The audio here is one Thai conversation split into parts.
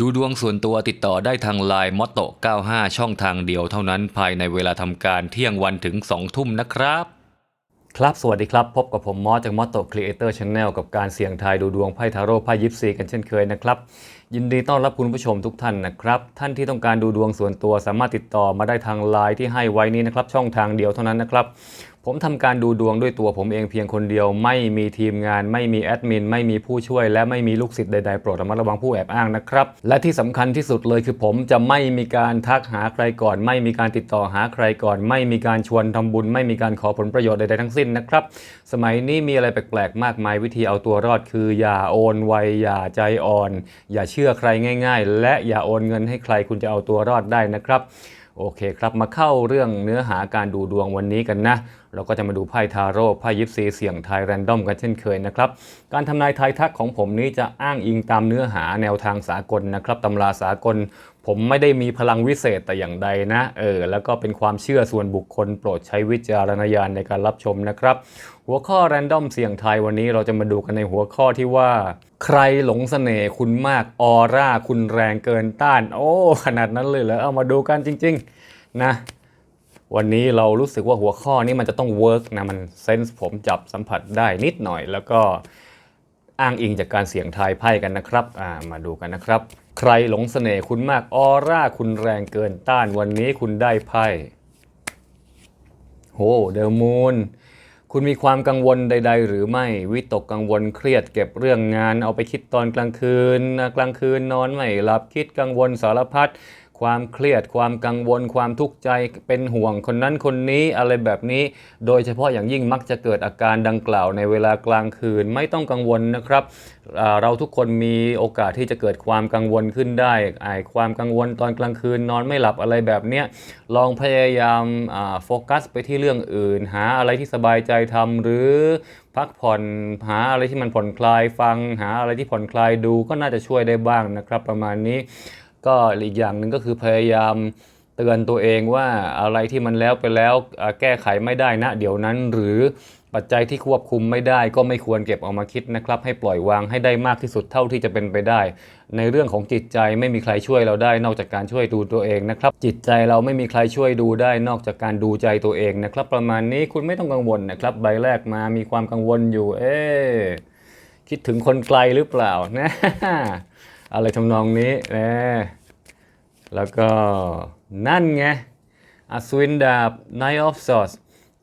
ดูดวงส่วนตัวติดต่อได้ทางไลน์มอตโต95 ช่องทางเดียวเท่านั้นภายในเวลาทำการเที่ยงวันถึง 2 ทุ่มนะครับ ครับสวัสดีครับ พบกับผมมอสจากมอตโตครีเอเตอร์ช n แนลกับการเสี่ยงทายดูดวงไพ่ทาโร่ไพ่ยิปซีกันเช่นเคยนะครับ ยินดีต้อนรับคุณผู้ชมทุกท่านนะครับ ท่านที่ต้องการดูดวงส่วนตัวสามารถติดต่อมาได้ทางไลน์ที่ให้ไว้นี้นะครับช่องทางเดียวเท่านั้นนะครับ ผมทำการดูดวงด้วยตัวผมเองเพียงคนเดียว ไม่มีทีมงาน ไม่มีแอดมิน ไม่มีผู้ช่วย และไม่มีลูกศิษย์ใดๆโปรดระมัดระวังผู้แอบอ้างนะครับ และที่สำคัญที่สุดเลยคือผมจะไม่มีการทักหาใครก่อน ไม่มีการติดต่อหาใครก่อน ไม่มีการชวนทำบุญ ไม่มีการขอผลประโยชน์ใดๆทั้งสิ้นนะครับ สมัยนี้มีอะไรแปลกๆ มากมายวิธีเอาตัวรอดคืออย่าโอนไวอย่าใจอ่อน อย่าเชื่อใครง่าย ๆ และอย่าโอนเงินให้ใครคุณจะเอาตัวรอดได้นะครับ โอเคครับมาเข้าเรื่องเนื้อหาการดูดวงวันนี้กันนะ เราก็จะมาดูไพ่ทาโร่ไพ่ยิปซีเสี่ยงทายแรนดอมกันเช่นเคยนะครับ การทำนายทายทักของผมนี้จะอ้างอิงตามเนื้อหาแนวทางสากลนะครับตำราสากล ผมไม่ได้มีพลังวิเศษแต่อย่างใดนะเออแล้วก็เป็นความเชื่อส่วนบุคคลโปรดใช้วิจารณญาณในการรับชมนะครับ หัวข้อแรนดอมเสี่ยงทายวันนี้เราจะมาดูกันในหัวข้อที่ว่า ใครหลงเสน่ห์คุณมากออร่าคุณแรงเกินต้าน โอ้ขนาดนั้นเลยเหรอเอามาดูกันจริง ๆ นะ วันนี้เรารู้สึกว่าหัวข้อนี้มันจะต้องเวิร์กนะมันเซนส์ผมจับสัมผัสได้นิดหน่อย แล้วก็อ้างอิงจากการเสี่ยงทายไพ่กันนะครับอ่ามาดูกันนะครับ ใครหลงเสน่ห์คุณมากออร่าคุณแรงเกินต้าน วันนี้คุณได้ไพ่โหเดลมูน คุณมีความกังวลใด ๆ หรือไม่วิตกกังวลเครียดเก็บเรื่องงาน เอาไปคิดตอนกลางคืน กลางคืนนอนไม่หลับคิดกังวลสารพัด ความเครียด ความกังวล ความทุกข์ใจเป็นห่วงคนนั้นคนนี้อะไรแบบนี้ โดยเฉพาะอย่างยิ่งมักจะเกิดอาการดังกล่าวในเวลากลางคืนไม่ต้องกังวลนะครับ เราทุกคนมีโอกาสที่จะเกิดความกังวลขึ้นได้ไอความกังวลตอนกลางคืนนอนไม่หลับอะไรแบบนี้ลองพยายามโฟกัสไปที่เรื่องอื่น หาอะไรที่สบายใจทำหรือพักผ่อนหาอะไรที่มันผ่อนคลายฟัง หาอะไรที่ผ่อนคลายดูก็น่าจะช่วยได้บ้างนะครับ ประมาณนี้ ก็อีกอย่างหนึ่งก็คือพยายามเตือนตัวเองว่าอะไรที่มันแล้วไปแล้วแก้ไขไม่ได้นะเดี๋ยวนั้น หรือปัจจัยที่ควบคุมไม่ได้ ก็ไม่ควรเก็บเอามาคิดนะครับ ให้ปล่อยวางให้ได้มากที่สุดเท่าที่จะเป็นไปได้ ในเรื่องของจิตใจไม่มีใครช่วยเราได้ นอกจากการช่วยดูตัวเองนะครับ จิตใจเราไม่มีใครช่วยดูได้ นอกจากการดูใจตัวเองนะครับ ประมาณนี้คุณไม่ต้องกังวลนะครับ ใบแรกมามีความกังวลอยู่ เอ๊คิดถึงคนไกลหรือเปล่านะ อะไรทำนองนี้นะแล้วก็นั่นไงอัศวินดาบ night of Swords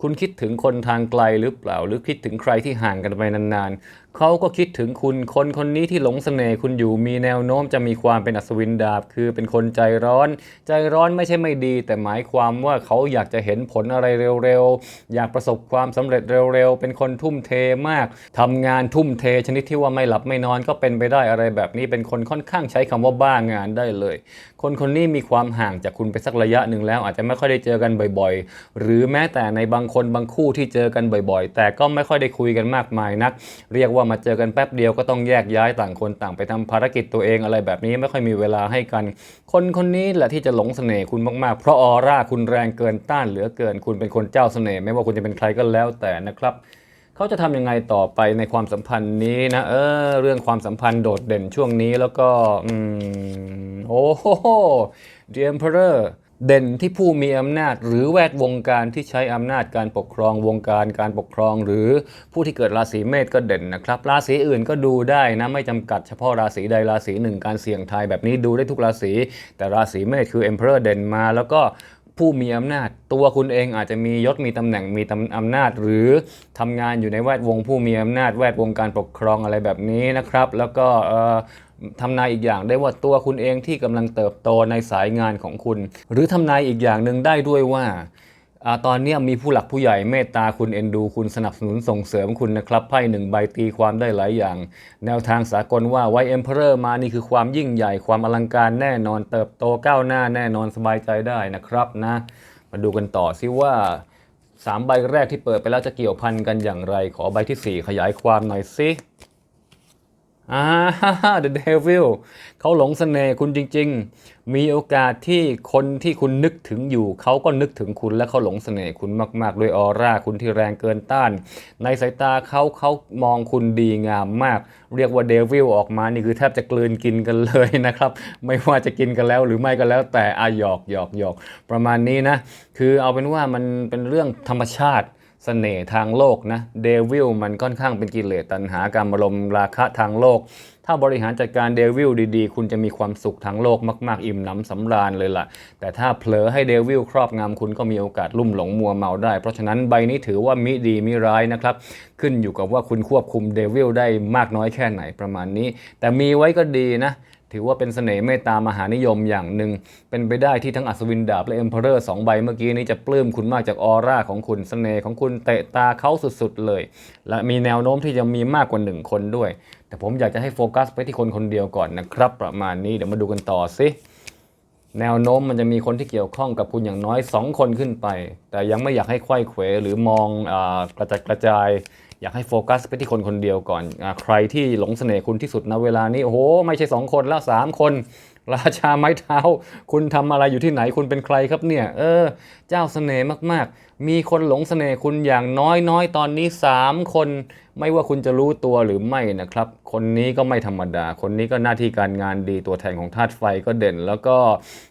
คุณคิดถึงคนทางไกลหรือเปล่า หรือคิดถึงใครที่ห่างกันไปนานๆเขาก็คิดถึงคุณคนคนนี้ที่หลงเสน่ห์คุณอยู่มีแนวโน้มจะมีความเป็นอัศวินดาบ คือเป็นคนใจร้อน ใจร้อนไม่ใช่ไม่ดี แต่หมายความว่าเขาอยากจะเห็นผลอะไรเร็วๆ อยากประสบความสำเร็จเร็วๆ เป็นคนทุ่มเทมากทำงานทุ่มเทชนิดที่ว่าไม่หลับไม่นอนก็เป็นไปได้อะไรแบบนี้เป็นคนค่อนข้างใช้คำว่าบ้างานได้เลย คนคนนี้มีความห่างจากคุณไปสักระยะหนึ่งแล้ว อาจจะไม่ค่อยได้เจอกันบ่อยๆ หรือแม้แต่ในบางคนบางคู่ที่เจอกันบ่อยๆ แต่ก็ไม่ค่อยได้คุยกันมากมายนัก เรียกว่ามาเจอกันแป๊บเดียวก็ต้องแยกย้ายต่างคนต่างไปทำภารกิจตัวเองอะไรแบบนี้ไม่ค่อยมีเวลาให้กัน คนคนนี้แหละที่จะหลงเสน่ห์คุณมากๆ เพราะออร่าคุณแรงเกินต้านเหลือเกิน คุณเป็นคนเจ้าเสน่ห์ไม่ว่าคุณจะเป็นใครก็แล้วแต่นะครับเขาจะทำยังไงต่อไปในความสัมพันธ์นี้นะเออเรื่องความสัมพันธ์โดดเด่นช่วงนี้แล้วก็อืมโอ้โห The Emperor เด่นที่ผู้มีอำนาจ หรือแวดวงการที่ใช้อำนาจการปกครองวงการการปกครอง หรือผู้ที่เกิดราศีเมษก็เด่นนะครับ ราศีอื่นก็ดูได้นะไม่จำกัดเฉพาะราศีใดราศีหนึ่งการเสี่ยงทายแบบนี้ดูได้ทุกราศี แต่ราศีเมษคือ Emperor เด่นมาแล้วก็ผู้มีอำนาจตัวคุณเองอาจจะมียศมีตำแหน่งมีตำอำนาจ หรือทำงานอยู่ในแวดวงผู้มีอำนาจ แวดวงการปกครองอะไรแบบนี้นะครับ แล้วก็ ทำนายอีกอย่างได้ว่าตัวคุณเองที่กำลังเติบโตในสายงานของคุณ หรือทำนายอีกอย่างหนึ่งได้ด้วยว่าอตอนนี้มีผู้หลักผู้ใหญ่เมตตาคุณเอ็นดูคุณสนับสนุนส่งเสริมคุณนะครับไพ่หนึ่งใบตีความได้หลายอย่าง แนวทางสากลว่าไวเอ็มเพอร์มานี่คือความยิ่งใหญ่ความอลังการแน่นอนเติบโตก้าวหน้าแน่นอนสบายใจได้นะครับนะ มาดูกันต่อซิว่าสามใบแรกที่เปิดไปแล้วจะเกี่ยวพันกันอย่างไร ขอใบที่สี่ขยายความหน่อยสิ อ่า The Devil เขาหลงเสน่ห์คุณจริง ๆ มีโอกาสที่คนที่คุณนึกถึงอยู่ เขาก็นึกถึงคุณและเขาหลงเสน่ห์คุณมากๆด้วยออร่าคุณที่แรงเกินต้าน ในสายตาเขาเขามองคุณดีงามมาก เรียกว่าเดวิลออกมานี่คือแทบจะกลืนกินกันเลยนะครับ ไม่ว่าจะกินกันแล้วหรือไม่ก็แล้วแต่อาหยอกหยอกหยอกประมาณนี้นะ คือเอาเป็นว่ามันเป็นเรื่องธรรมชาติ สน่ห์ทางโลกนะเดวิลมันค่อนข้างเป็นกิเลสตัณหาการอารมราคะทางโลก ถ้าบริหารจัดการเดวิลดีๆ คุณจะมีความสุขทางโลกมาก ๆ อิ่มหนำสำราญเลยล่ะ แต่ถ้าเผลอให้เดวิลครอบงำคุณก็มีโอกาสลุ่มหลงมัวเมาได้ เพราะฉะนั้นใบนี้ถือว่ามิดีมิร้ายนะครับ ขึ้นอยู่กับว่าคุณควบคุมเดวิลได้มากน้อยแค่ไหนประมาณนี้ แต่มีไว้ก็ดีนะ ถือว่าเป็นเสน่ห์เมตตามหานิยมอย่างหนึ่ง เป็นไปได้ที่ทั้งอัศวินดาบและเอ็มเพอเรอร์สองใบเมื่อกี้นี้จะปลื้มคุณมากจากออร่าของคุณเสน่ห์ของคุณเตะตาเขาสุดๆเลย และมีแนวโน้มที่จะมีมากกว่าหนึ่งคนด้วย แต่ผมอยากจะให้โฟกัสไปที่คนคนเดียวก่อนนะครับ ประมาณนี้เดี๋ยวมาดูกันต่อสิแนวโน้มมันจะมีคนที่เกี่ยวข้องกับคุณอย่างน้อย 2 คนขึ้นไป แต่ยังไม่อยากให้ไขว้เขวหรือมองอกระจัดกระจาย อยากให้โฟกัสไปที่คนคนเดียวก่อนอใครที่หลงเสน่ห์คุณที่สุดณเวลานี้ โอ้โห ไม่ใช่ 2 คนแล้ว 3 คน ราชาไม้เท้า คุณทำอะไรอยู่ที่ไหนคุณเป็นใครครับเนี่ย เออ เจ้าเสน่ห์มากๆ มีคนหลงเสน่ห์คุณอย่างน้อยน้อยๆ ตอนนี้ 3 คนไม่ว่าคุณจะรู้ตัวหรือไม่นะครับ คนนี้ก็ไม่ธรรมดา คนนี้ก็หน้าที่การงานดีตัวแทนของธาตุไฟก็เด่น แล้วก็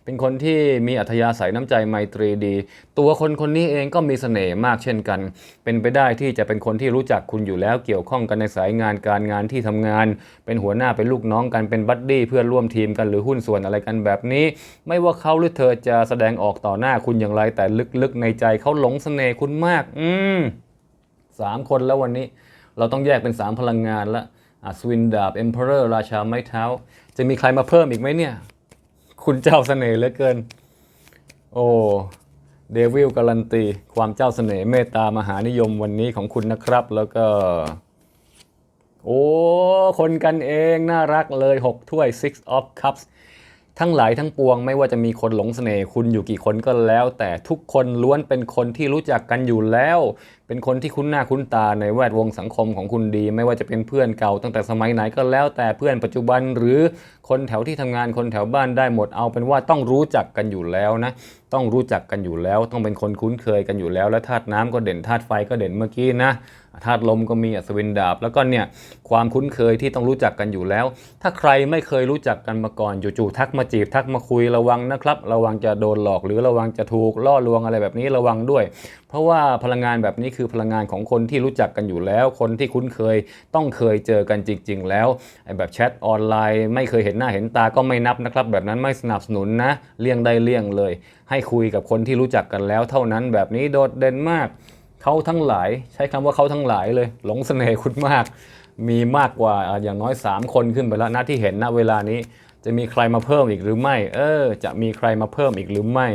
เป็นคนที่มีอัธยาศัยน้ำใจไมตรีดี ตัวคนคนนี้เองก็มีเสน่ห์มากเช่นกัน เป็นไปได้ที่จะเป็นคนที่รู้จักคุณอยู่แล้วเกี่ยวข้องกันในสายงานการงานที่ทำงาน เป็นหัวหน้าเป็นลูกน้องกันเป็นบัดดี้เพื่อนร่วมทีมกันหรือหุ้นส่วนอะไรกันแบบนี้ ไม่ว่าเขาหรือเธอจะแสดงออกต่อหน้าคุณอย่างไรแต่ลึกๆในใจเขาหลงสน่ห์คุณมาก อืมสามคนแล้ววันนี้ เราต้องแยกเป็น3พลังงานละอัศวินดาบเอ็มเพอเรอร์ราชาไม้เท้า จะมีใครมาเพิ่มอีกไหมเนี่ย คุณเจ้าเสน่ห์เหลือเกิน โอ้เดวิลการันตีความเจ้าเสน่ห์เมตตามหานิยมวันนี้ของคุณนะครับ แล้วก็ โอ้ คนกันเองน่ารักเลย 6 ถ้วย Six of Cups ทั้งหลายทั้งปวงไม่ว่าจะมีคนหลงเสน่ห์คุณอยู่กี่คนก็แล้ว แต่ทุกคนล้วนเป็นคนที่รู้จักกันอยู่แล้ว เป็นคนที่คุ้นหน้าคุ้นตาในแวดวงสังคมของคุณดี ไม่ว่าจะเป็นเพื่อนเก่าตั้งแต่สมัยไหนก็แล้ว แต่เพื่อนปัจจุบันหรือคนแถวที่ทำงานคนแถวบ้านได้หมดเอาเป็นว่าต้องรู้จักกันอยู่แล้วนะต้องรู้จักกันอยู่แล้ว ต้องเป็นคนคุ้นเคยกันอยู่แล้ว และธาตุน้ำก็เด่นธาตุไฟก็เด่นเมื่อกี้นะ ธาตุลมก็มีอัศวินดาบ แล้วก็เนี่ยความคุ้นเคยที่ต้องรู้จักกันอยู่แล้ว ถ้าใครไม่เคยรู้จักกันมาก่อนจู่ๆทักมาจีบ ทักมาคุยระวังนะครับ ระวังจะโดนหลอก หรือระวังจะถูกล่อลวงอะไรแบบนี้ระวังด้วย เพราะว่าพลังงานแบบนี้คือพลังงานของคนที่รู้จักกันอยู่แล้ว คนที่คุ้นเคยต้องเคยเจอกันจริง ๆ แล้วไอ้แบบแชทออนไลน์ ไม่เคยเห็นหน้าเห็นตาก็ไม่นับนะครับ แบบนั้นไม่สนับสนุนนะเลี่ยงได้เลี่ยงเลย ให้คุยกับคนที่รู้จักกันแล้ว เท่านั้นแบบนี้โดดเด่นมาก เขาทั้งหลายใช้คำว่าเขาทั้งหลายเลย หลงเสน่ห์คุณมาก มีมากกว่าอย่างน้อย 3 คนขึ้นไปแล้วนะที่เห็นณเวลานี้จะมีใครมาเพิ่มอีกหรือไม่ เออ จะมีใครมาเพิ่มอีกหรือไม่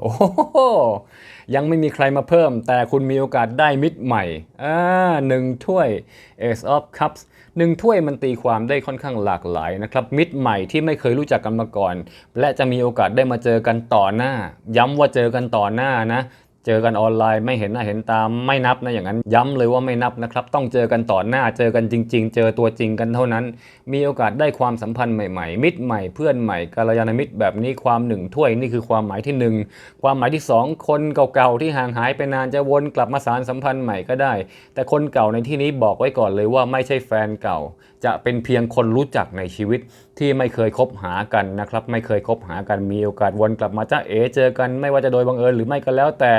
โอ้โหยังไม่มีใครมาเพิ่ม แต่คุณมีโอกาสได้มิตรใหม่ อ่าหนึ่งถ้วย Ace of Cups หนึ่งถ้วยมันตีความได้ค่อนข้างหลากหลายนะครับ มิตรใหม่ที่ไม่เคยรู้จักกันมาก่อน และจะมีโอกาสได้มาเจอกันต่อหน้า ย้ำว่าเจอกันต่อหน้านะ เจอกันออนไลน์ไม่เห็นหน้าเห็นตาไม่นับนะอย่างนั้นย้ำเลยว่าไม่นับนะครับ ต้องเจอกันต่อหน้าเจอกันจริง ๆ เจอตัวจริงกันเท่านั้น มีโอกาสได้ความสัมพันธ์ใหม่ๆ มิตรใหม่เพื่อนใหม่กัลยาณมิตรแบบนี้ความหนึ่งถ้วยนี่คือความหมายที่หนึ่งความหมายที่สองคนเก่าๆที่ห่างหายไปนานจะวนกลับมาสารสัมพันธ์ใหม่ก็ได้ แต่คนเก่าในที่นี้บอกไว้ก่อนเลยว่าไม่ใช่แฟนเก่า จะเป็นเพียงคนรู้จักในชีวิต ที่ไม่เคยคบหากันนะครับ ไม่เคยคบหากันมีโอกาสวนกลับมาจ้าเอเจอกันไม่ว่าจะโดยบังเอิญหรือไม่ก็แล้ว แต่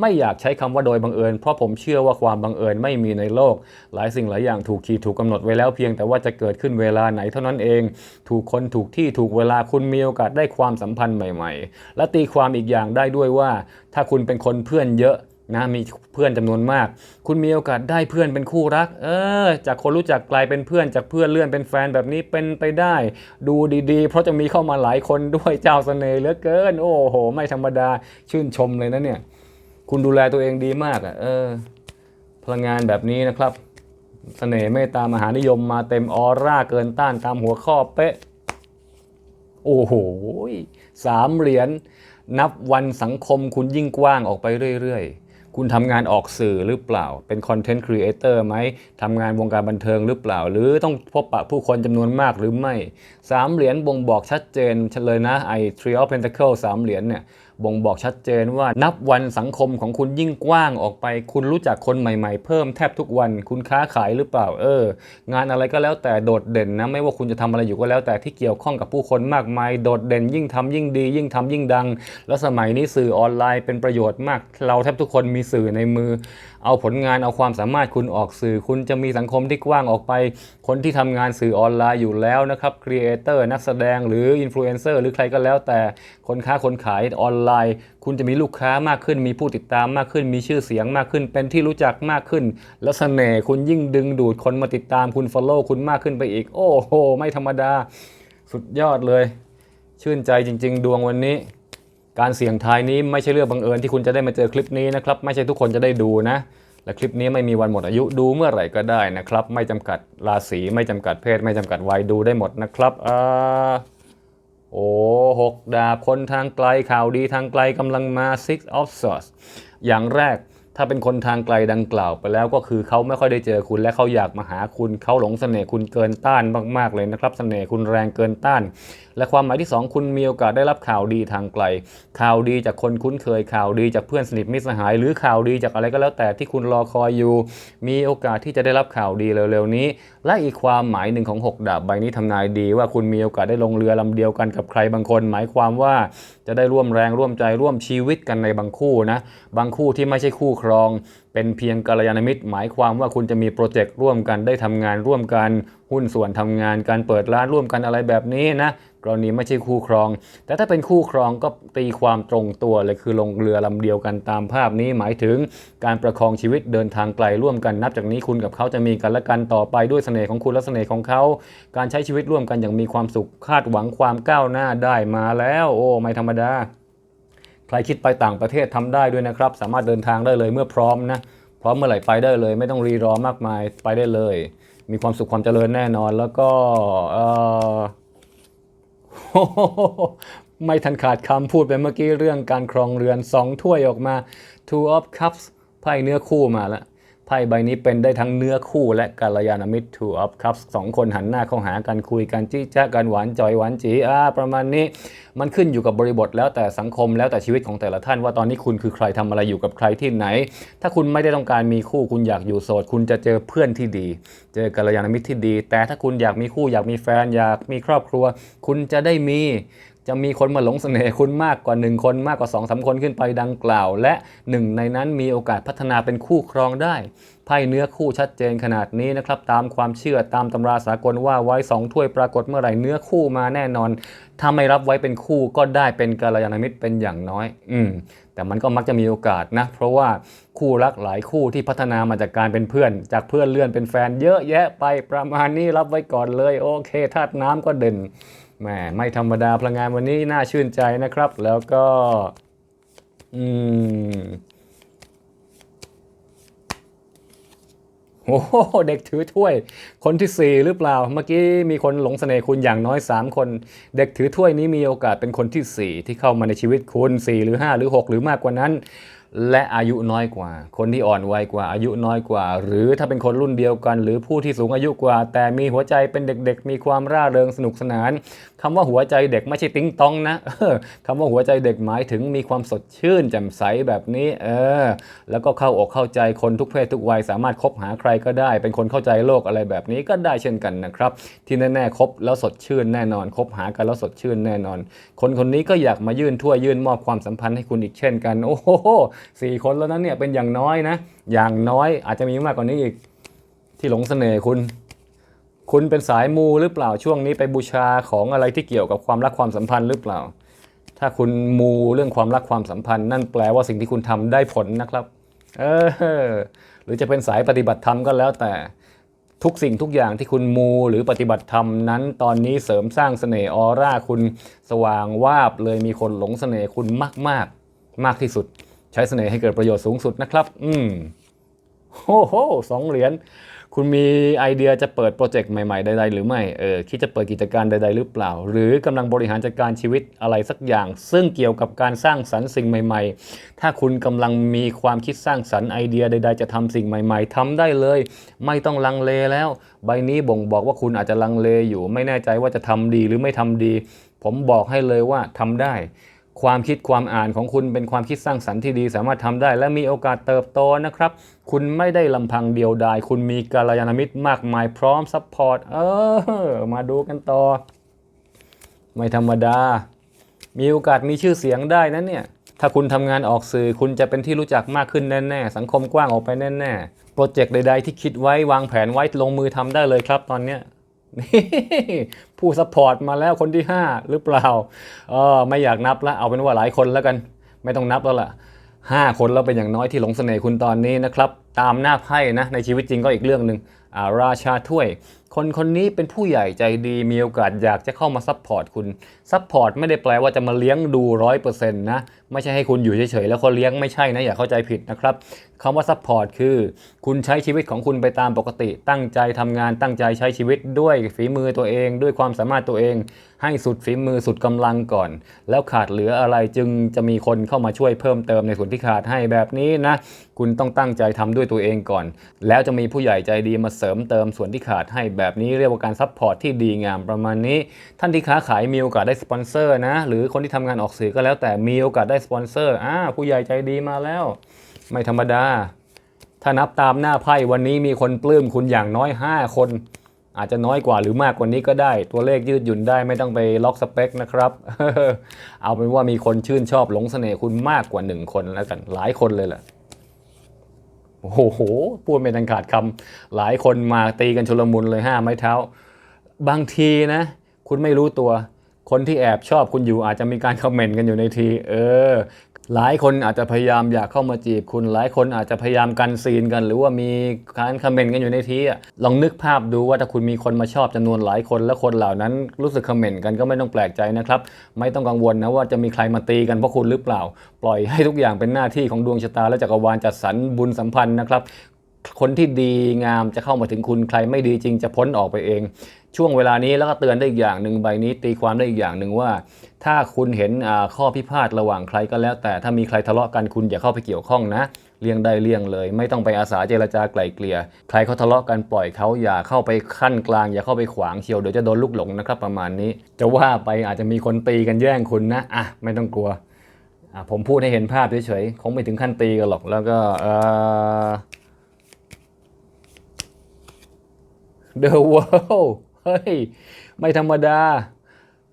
ไม่อยากใช้คำว่าโดยบังเอิญ เพราะผมเชื่อว่าความบังเอิญไม่มีในโลก หลายสิ่งหลายอย่างถูกขีดถูกกำหนดไว้แล้วเพียงแต่ว่าจะเกิดขึ้นเวลาไหนเท่านั้นเอง ถูกคนถูกที่ถูกเวลาคุณมีโอกาสได้ความสัมพันธ์ใหม่ ๆ และตีความอีกอย่างได้ด้วยว่า ถ้าคุณเป็นคนเพื่อนเยอะ นะมีเพื่อนจำนวนมาก คุณมีโอกาสได้เพื่อนเป็นคู่รัก เออ จากคนรู้จักกลายเป็นเพื่อนจากเพื่อนเลื่อนเป็นแฟนแบบนี้เป็นไปได้ ดูดีๆ เพราะจะมีเข้ามาหลายคนด้วยเจ้าเสน่ห์เหลือเกิน โอ้โห ไม่ธรรมดาชื่นชมเลยนะเนี่ย คุณดูแลตัวเองดีมากอะ่ะ เออ พลังงานแบบนี้นะครับเสน่ห์เมตตามหานิยมมาเต็มออร่าเกินต้านตามหัวข้อเป๊ะ โอ้โหสามเหรียญนับวันสังคมคุณยิ่งกว้างออกไปเรื่อยๆ คุณทำงานออกสื่อหรือเปล่า เป็นคอนเทนต์ครีเอเตอร์ไหมทำงานวงการบันเทิงหรือเปล่า หรือต้องพบปะผู้คนจำนวนมากหรือไม่สามเหรียญบ่งบอกชัดเจนเลยนะไอ้ Three of Pentacles สามเหรียญเนี่ย บ่งบอกชัดเจนว่านับวันสังคมของคุณยิ่งกว้างออกไป คุณรู้จักคนใหม่ๆ เพิ่มแทบทุกวัน คุณค้าขายหรือเปล่า เออ งานอะไรก็แล้วแต่โดดเด่นนะ ไม่ว่าคุณจะทำอะไรอยู่ก็แล้วแต่ที่เกี่ยวข้องกับผู้คนมากมาย โดดเด่น ยิ่งทำยิ่งดี ยิ่งทำยิ่งดัง แล้วสมัยนี้สื่อออนไลน์เป็นประโยชน์มาก เราแทบทุกคนมีสื่อในมือเอาผลงานเอาความสามารถคุณออกสื่อ คุณจะมีสังคมที่กว้างออกไป คนที่ทำงานสื่อออนไลน์อยู่แล้วนะครับครีเอเตอร์นักแสดงหรืออินฟลูเอนเซอร์หรือใครก็แล้วแต่คนค้าคนขายออนไลน์ คุณจะมีลูกค้ามากขึ้น มีผู้ติดตามมากขึ้น มีชื่อเสียงมากขึ้น เป็นที่รู้จักมากขึ้น แล้วเสน่ห์คุณยิ่งดึงดูดคนมาติดตามคุณ Follow คุณมากขึ้นไปอีก โอ้โห ไม่ธรรมดา สุดยอดเลย ชื่นใจจริง ๆ ดวงวันนี้ การเสี่ยงทายนี้ไม่ใช่เรื่องบังเอิญที่คุณจะได้มาเจอคลิปนี้นะครับไม่ใช่ทุกคนจะได้ดูนะ และคลิปนี้ไม่มีวันหมดอายุดูเมื่อไหร่ก็ได้นะครับ ไม่จำกัดราศีไม่จำกัดเพศ ไม่จำกัดวัยดูได้หมดนะครับอ่าโอ้หกดาบคนทางไกลข่าวดีทางไกลกำลังมา six of swords อย่างแรก ถ้าเป็นคนทางไกลดังกล่าวไปแล้วก็คือเขาไม่ค่อยได้เจอคุณและเขาอยากมาหาคุณเขาหลงเสน่ห์คุณเกินต้านมากๆเลยนะครับเสน่ห์คุณแรงเกินต้าน และความหมายที่ 2 คุณมีโอกาสได้รับข่าวดีทางไกล ข่าวดีจากคนคุ้นเคยข่าวดีจากเพื่อนสนิทมิตรสหาย หรือข่าวดีจากอะไรก็แล้วแต่ที่คุณรอคอยอยู่ มีโอกาสที่จะได้รับข่าวดีเร็วๆนี้ และอีกความหมายหนึ่งของ 6 ดาบใบนี้ทำนายดี ว่าคุณมีโอกาสได้ลงเรือลำเดียวกันกับใครบางคน หมายความว่าจะได้ร่วมแรงร่วมใจร่วมชีวิตกันในบางคู่นะบางคู่ที่ไม่ใช่คู่ครอง เป็นเพียงกัลยาณมิตร หมายความว่าคุณจะมีโปรเจกต์ร่วมกันได้ทำงานร่วมกัน หุ้นส่วนทำงานการเปิดร้านร่วมกันอะไรแบบนี้นะกรณีไม่ใช่คู่ครอง แต่ถ้าเป็นคู่ครองก็ตีความตรงตัวเลยคือลงเรือลำเดียวกันตามภาพนี้หมายถึงการประคองชีวิตเดินทางไกลร่วมกันนับจากนี้คุณกับเขาจะมีกันและกันต่อไปด้วยเสน่ห์ของคุณและเสน่ห์ของเขา การใช้ชีวิตร่วมกันอย่างมีความสุขคาดหวังความก้าวหน้าได้มาแล้ว โอ้ไม่ธรรมดา ใครคิดไปต่างประเทศทำได้ด้วยนะครับ สามารถเดินทางได้เลยเมื่อพร้อมนะพร้อมเมื่อไหร่ไปได้เลย ไม่ต้องรีรอมากมายไปได้เลย มีความสุขความเจริญแน่นอนแล้วก็เอ่อไม่ทันขาดคำพูดไปเมื่อกี้เรื่องการครองเรือนสองถ้วยออกมา two of cups ไพ่เนื้อคู่มาแล้วไพ่ใบนี้เป็นได้ทั้งเนื้อคู่และกัลยาณมิตร two of cups สองคนหันหน้าเข้าหากันคุยกันจี้แจ๊ะกันหวานจอยหวานจีอ่าประมาณนี้ มันขึ้นอยู่กับบริบทแล้วแต่สังคมแล้วแต่ชีวิตของแต่ละท่าน ว่าตอนนี้คุณคือใครทำอะไรอยู่กับใครที่ไหน ถ้าคุณไม่ได้ต้องการมีคู่คุณอยากอยู่โสด คุณจะเจอเพื่อนที่ดี เจอกัลยาณมิตรที่ดี แต่ถ้าคุณอยากมีคู่อยากมีแฟนอยากมีครอบครัว คุณจะได้มี จะมีคนมาหลงเสน่ห์คุณมากกว่า 1 คนมากกว่า2อสาคนขึ้นไปดังกล่าว และหนึ่งในนั้นมีโอกาสพัฒนาเป็นคู่ครองได้ไพ่เนื้อคู่ชัดเจนขนาดนี้นะครับตามความเชื่อตามตำราสากลว่าไว้สองถ้วยปรากฏเมื่อไหร่เนื้อคู่มาแน่นอน ถ้าไม่รับไว้เป็นคู่ก็ได้เป็นกัลยาณมิตรเป็นอย่างน้อย อืมแต่มันก็มักจะมีโอกาสนะ เพราะว่าคู่รักหลายคู่ที่พัฒนามาจากการเป็นเพื่อน จากเพื่อนเลื่อนเป็นแฟนเยอะแยะไปประมาณนี้รับไว้ก่อนเลย โอเคธาตุน้ำก็เด่น แหมไม่ธรรมดาพลังงานวันนี้น่าชื่นใจนะครับ แล้วก็ อืมโอ้โหเด็กถือถ้วย คนที่ 4 หรือเปล่า เมื่อกี้มีคนหลงเสน่ห์คุณอย่างน้อย 3 คน เด็กถือถ้วยนี้มีโอกาสเป็นคนที่ 4 ที่เข้ามาในชีวิตคุณ 4 หรือ 5 หรือ 6 หรือมากกว่านั้น และอายุน้อยกว่า คนที่อ่อนวัยกว่าอายุน้อยกว่า หรือถ้าเป็นคนรุ่นเดียวกัน หรือผู้ที่สูงอายุกว่า แต่มีหัวใจเป็นเด็กๆ มีความร่าเริงสนุกสนานคำว่าหัวใจเด็กไม่ใช่ติ้งตองนะเออคำว่าหัวใจเด็กหมายถึงมีความสดชื่นแจ่มใสแบบนี้เออแล้วก็เข้าอกเข้าใจคนทุกเพศทุกวัยสามารถคบหาใครก็ได้ เป็นคนเข้าใจโลกอะไรแบบนี้ก็ได้เช่นกันนะครับ ที่แน่ๆคบแล้วสดชื่นแน่นอน คบหากันแล้วสดชื่นแน่นอน คนคนนี้ก็อยากมายื่นถ้วยยื่นมอบความสัมพันธ์ให้คุณอีกเช่นกัน โอ้โหสี่คนแล้วนั้นเนี่ยเป็นอย่างน้อยนะ อย่างน้อยอาจจะมีมากกว่านี้อีกที่หลงเสน่ห์คุณ คุณเป็นสายมูหรือเปล่าช่วงนี้ไปบูชาของอะไรที่เกี่ยวกับความรักความสัมพันธ์หรือเปล่า ถ้าคุณมูเรื่องความรักความสัมพันธ์ นั่นแปลว่าสิ่งที่คุณทำได้ผลนะครับ เออ หรือจะเป็นสายปฏิบัติธรรมก็แล้วแต่ทุกสิ่งทุกอย่างที่คุณมูหรือปฏิบัติธรรมนั้น ตอนนี้เสริมสร้างเสน่ห์ออร่าคุณสว่างวาบเลยมีคนหลงเสน่ห์คุณมากมาก ๆ มากที่สุด ใช้เสน่ห์ให้เกิดประโยชน์สูงสุดนะครับ อืมโอ้โหสองเหรียญ คุณมีไอเดียจะเปิดโปรเจกต์ใหม่ ๆ ใด ๆ หรือไม่ เออ คิดจะเปิดกิจการใด ๆ หรือเปล่า หรือกำลังบริหารจัดการชีวิตอะไรสักอย่าง ซึ่งเกี่ยวกับการสร้างสรรค์สิ่งใหม่ ๆ ถ้าคุณกำลังมีความคิดสร้างสรรค์ไอเดียใด ๆ จะทำสิ่งใหม่ ๆทำได้เลย ไม่ต้องลังเลแล้ว ใบนี้บ่งบอกว่าคุณอาจจะลังเลอยู่ ไม่แน่ใจว่าจะทำดีหรือไม่ทำดี ผมบอกให้เลยว่าทำได้ ความคิดความอ่านของคุณเป็นความคิดสร้างสรรค์ที่ดี สามารถทำได้ และมีโอกาสเติบโตนะครับ คุณไม่ได้ลำพังเดียวดาย คุณมีกัลยาณมิตรมากมายพร้อมซัพพอร์ตเออ มาดูกันต่อ ไม่ธรรมดา มีโอกาสมีชื่อเสียงได้นะเนี่ยถ้าคุณทำงานออกสื่อคุณจะเป็นที่รู้จักมากขึ้นแน่ๆสังคมกว้างออกไปแน่ๆโปรเจกต์ใด ๆ ที่คิดไว้วางแผนไว้ลงมือทำได้เลยครับตอนเนี้ย ผู้ซัพพอร์ตมาแล้วคนที่ 5 หรือเปล่าเออไม่อยากนับละเอาเป็นว่าหลายคนแล้วกัน ไม่ต้องนับแล้วล่ะ5 คนแล้วเป็นอย่างน้อยที่หลงเสน่ห์คุณตอนนี้นะครับ ตามหน้าไพ่นะในชีวิตจริงก็อีกเรื่องหนึ่งอาราชาถ้วย คนคนนี้เป็นผู้ใหญ่ใจดี มีโอกาสอยากจะเข้ามาซัพพอร์ตคุณ ซัพพอร์ตไม่ได้แปลว่าจะมาเลี้ยงดูร้อยเปอร์เซ็นต์นะ ไม่ใช่ให้คุณอยู่เฉยๆแล้วเขาเลี้ยงไม่ใช่นะ อย่าเข้าใจผิดนะครับคำว่าซัพพอร์ตคือ คุณใช้ชีวิตของคุณไปตามปกติ ตั้งใจทำงาน ตั้งใจใช้ชีวิตด้วยฝีมือตัวเอง ด้วยความสามารถตัวเอง ให้สุดฝีมือสุดกำลังก่อน แล้วขาดเหลืออะไรจึงจะมีคนเข้ามาช่วยเพิ่มเติมในส่วนที่ขาดให้แบบนี้นะ คุณต้องตั้งใจทำด้วยตัวเองก่อน แล้วจะมีผู้ใหญ่ใจดีมาเสริมเติมส่วนที่ขาดให้แบบแบบนี้เรียกว่าการซัพพอร์ตที่ดีงามประมาณนี้ ท่านที่ค้าขายมีโอกาสได้สปอนเซอร์นะ หรือคนที่ทำงานออกสื่อก็แล้วแต่มีโอกาสได้สปอนเซอร์อ่าผู้ใหญ่ใจดีมาแล้ว ไม่ธรรมดา ถ้านับตามหน้าไพ่วันนี้มีคนปลื้มคุณอย่างน้อย 5 คน อาจจะน้อยกว่าหรือมากกว่านี้ก็ได้ ตัวเลขยืดหยุ่นได้ไม่ต้องไปล็อกสเปคนะครับ เอาเป็นว่ามีคนชื่นชอบหลงเสน่ห์คุณมากกว่า 1 คนแล้วกันหลายคนเลยแหละ โอ้โห พูดไม่ทันขาดคำหลายคนมาตีกันชุลมุนเลยห้าไม้เท้า บางทีนะ คุณไม่รู้ตัว คนที่แอบชอบคุณอยู่อาจจะมีการคอมเมนต์กันอยู่ในที เออ หลายคนอาจจะพยายามอยากเข้ามาจีบคุณ หลายคนอาจจะพยายามกันซีนกัน หรือว่ามีการคอมเมนต์กันอยู่ในทีอะลองนึกภาพดูว่าถ้าคุณมีคนมาชอบจำนวนหลายคนและคนเหล่านั้นรู้สึกคอมเมนต์กันก็ไม่ต้องแปลกใจนะครับ ไม่ต้องกังวลนะว่าจะมีใครมาตีกันเพราะคุณหรือเปล่า ปล่อยให้ทุกอย่างเป็นหน้าที่ของดวงชะตาและจักรวาลจัดสรรบุญสัมพันธ์นะครับ คนที่ดีงามจะเข้ามาถึงคุณใครไม่ดีจริงจะพ้นออกไปเอง ช่วงเวลานี้แล้วก็เตือนได้อีกอย่างหนึ่งใบนี้ ตีความได้อีกอย่างหนึ่งว่า ถ้าคุณเห็นข้อพิพาทระหว่างใครก็แล้ว แต่ถ้ามีใครทะเลาะกันคุณอย่าเข้าไปเกี่ยวข้องนะเลี่ยงได้เลี่ยงเลย ไม่ต้องไปอาสาเจรจาไกล่เกลี่ยใครเขาทะเลาะกันปล่อยเขาอย่าเข้าไปขั้นกลาง อย่าเข้าไปขวางเชียวเดี๋ยวจะโดนลูกหลงนะครับประมาณนี้ จะว่าไปอาจจะมีคนตีกันแย่งคุณนะอะไม่ต้องกลัวอะผมพูดให้เห็นภาพเฉยๆคงไม่ถึงขั้นตีกันหรอกแล้วก็เออ The World เฮ้ย ไม่ธรรมดา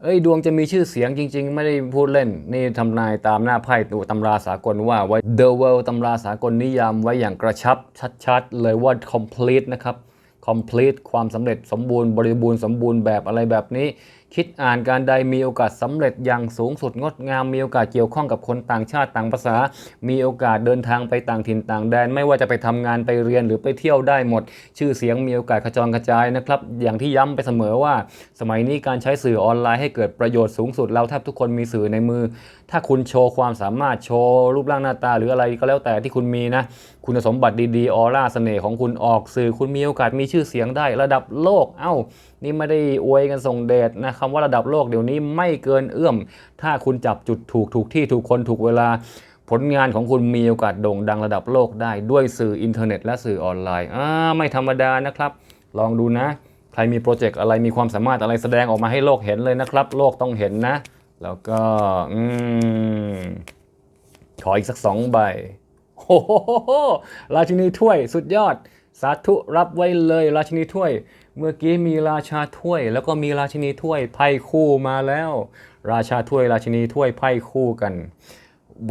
เอ้ย ดวงจะมีชื่อเสียงจริง ๆ ไม่ได้พูดเล่น นี่ทำนายตามหน้าไพ่ตัวตำราสากลว่าไว้ The World ตำราสากลนิยามไว้อย่างกระชับชัดๆ เลยว่า complete นะครับ complete ความสำเร็จสมบูรณ์บริบูรณ์สมบูรณ์แบบอะไรแบบนี้ คิดอ่านการใดมีโอกาสสำเร็จอย่างสูงสุดงดงามมีโอกาสเกี่ยวข้องกับคนต่างชาติต่างภาษา มีโอกาสเดินทางไปต่างถิ่นต่างแดน ไม่ว่าจะไปทำงานไปเรียนหรือไปเที่ยวได้หมด ชื่อเสียงมีโอกาสกระจรกระจายนะครับ อย่างที่ย้ำไปเสมอว่า สมัยนี้การใช้สื่อออนไลน์ให้เกิดประโยชน์สูงสุดเราแทบทุกคนมีสื่อในมือถ้าคุณโชว์ความสามารถโชว์รูปร่างหน้าตาหรืออะไรก็แล้วแต่ที่คุณมีนะคุณสมบัติดีๆออร่าเสน่ห์ของคุณออกสื่อคุณมีโอกาสมีชื่อเสียงได้ระดับโลกเอ้า นี่ไม่ได้อวยกันส่งเดชนะคำว่าระดับโลกเดี๋ยวนี้ไม่เกินเอื้อม ถ้าคุณจับจุดถูกถูกที่ถูกคนถูกเวลาผลงานของคุณมีโอกาสโด่งดังระดับโลกได้ด้วยสื่ออินเทอร์เน็ตและสื่อออนไลน์อ่าไม่ธรรมดานะครับ ลองดูนะ ใครมีโปรเจกต์อะไรมีความสามารถอะไรแสดงออกมาให้โลกเห็นเลยนะครับ โลกต้องเห็นนะ แล้วก็ อืม ขออีกสักสองใบโอ้โหราชินีถ้วยสุดยอด สาธุรับไว้เลยราชินีถ้วย เมื่อกี้มีราชาถ้วย แล้วก็มีราชินีถ้วยไพ่คู่มาแล้ว ราชาถ้วยราชินีถ้วยไพ่คู่กัน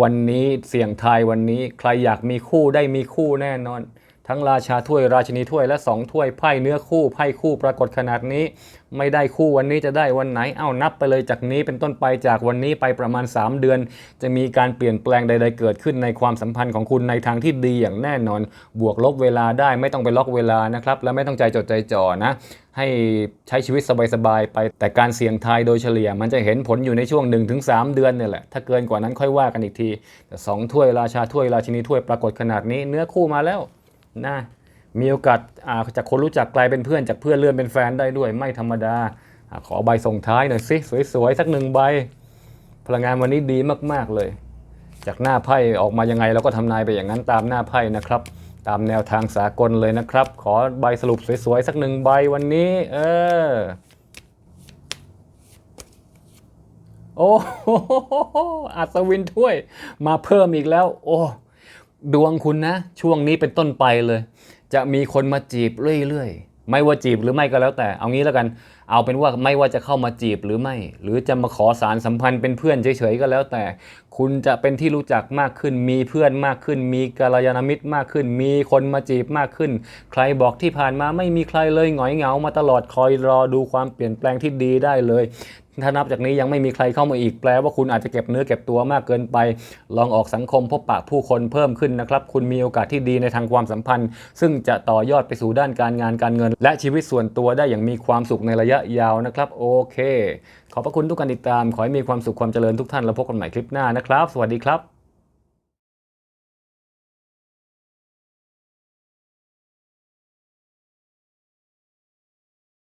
วันนี้เสี่ยงทายวันนี้ใครอยากมีคู่ได้มีคู่แน่นอน ทั้งราชาถ้วยราชินีถ้วยและสองถ้วยไพ่เนื้อคู่ไพ่คู่ปรากฏขนาดนี้ ไม่ได้คู่วันนี้จะได้วันไหนเอานับไปเลยจากนี้เป็นต้นไปจากวันนี้ไปประมาณ 3 เดือน จะมีการเปลี่ยนแปลงใด ๆ เกิดขึ้นในความสัมพันธ์ของคุณในทางที่ดีอย่างแน่นอน บวกลบเวลาได้ไม่ต้องไปล็อกเวลานะครับและไม่ต้องใจจดใจจ่อนะให้ใช้ชีวิตสบาย ๆ ไป แต่การเสี่ยงทายโดยเฉลี่ย มันจะเห็นผลอยู่ในช่วง 1-3 เดือนเนี่ยแหละ ถ้าเกินกว่านั้นค่อยว่ากันอีกที แต่สองถ้วยราชาถ้วยราชินีถ้วยปรากฏขนาดนี้ เนื้อคู่มาแล้ว นะมีโอกาสาจากคนรู้จักกลายเป็นเพื่อนจากเพื่อนเลื่อนเป็นแฟนได้ด้วยไม่ธรรมดาอขอใบส่งท้ายหน่อยสิสวยๆสักหนึ่งใบ พลังงานวันนี้ดีมากๆเลย จากหน้าไพ่ออกมายังไงเราก็ทำนายไปอย่างนั้นตามหน้าไพ่นะครับ ตามแนวทางสากลเลยนะครับ ขอใบสรุปสวยๆสักหนึ่งใบวันนี้ เออโอ้โหอัศวินถ้วย มาเพิ่มอีกแล้ว โอ้ ดวงคุณนะ ช่วงนี้เป็นต้นไปเลย จะมีคนมาจีบเรื่อยๆ ไม่ว่าจีบหรือไม่ก็แล้วแต่ เอางี้แล้วกัน เอาเป็นว่าไม่ว่าจะเข้ามาจีบหรือไม่ หรือจะมาขอสารสัมพันธ์เป็นเพื่อนเฉยๆก็แล้วแต่ คุณจะเป็นที่รู้จักมากขึ้น มีเพื่อนมากขึ้น มีกัลยาณมิตรมากขึ้น มีคนมาจีบมากขึ้น ใครบอกที่ผ่านมาไม่มีใครเลยหงอยเหงามาตลอดคอยรอดูความเปลี่ยนแปลงที่ดีได้เลย ถ้านับจากนี้ยังไม่มีใครเข้ามาอีกแปลว่าคุณอาจจะเก็บเนื้อเก็บตัวมากเกินไป ลองออกสังคมพบปะผู้คนเพิ่มขึ้นนะครับ คุณมีโอกาสที่ดีในทางความสัมพันธ์ ซึ่งจะต่อยอดไปสู่ด้านการงานการเงิน และชีวิตส่วนตัวได้อย่างมีความสุขในระยะยาวนะครับ โอเค ขอบพระคุณทุกการติดตาม ขอให้มีความสุขความเจริญทุกท่าน แล้วพบกันใหม่คลิปหน้านะครับ สวัสดีครับ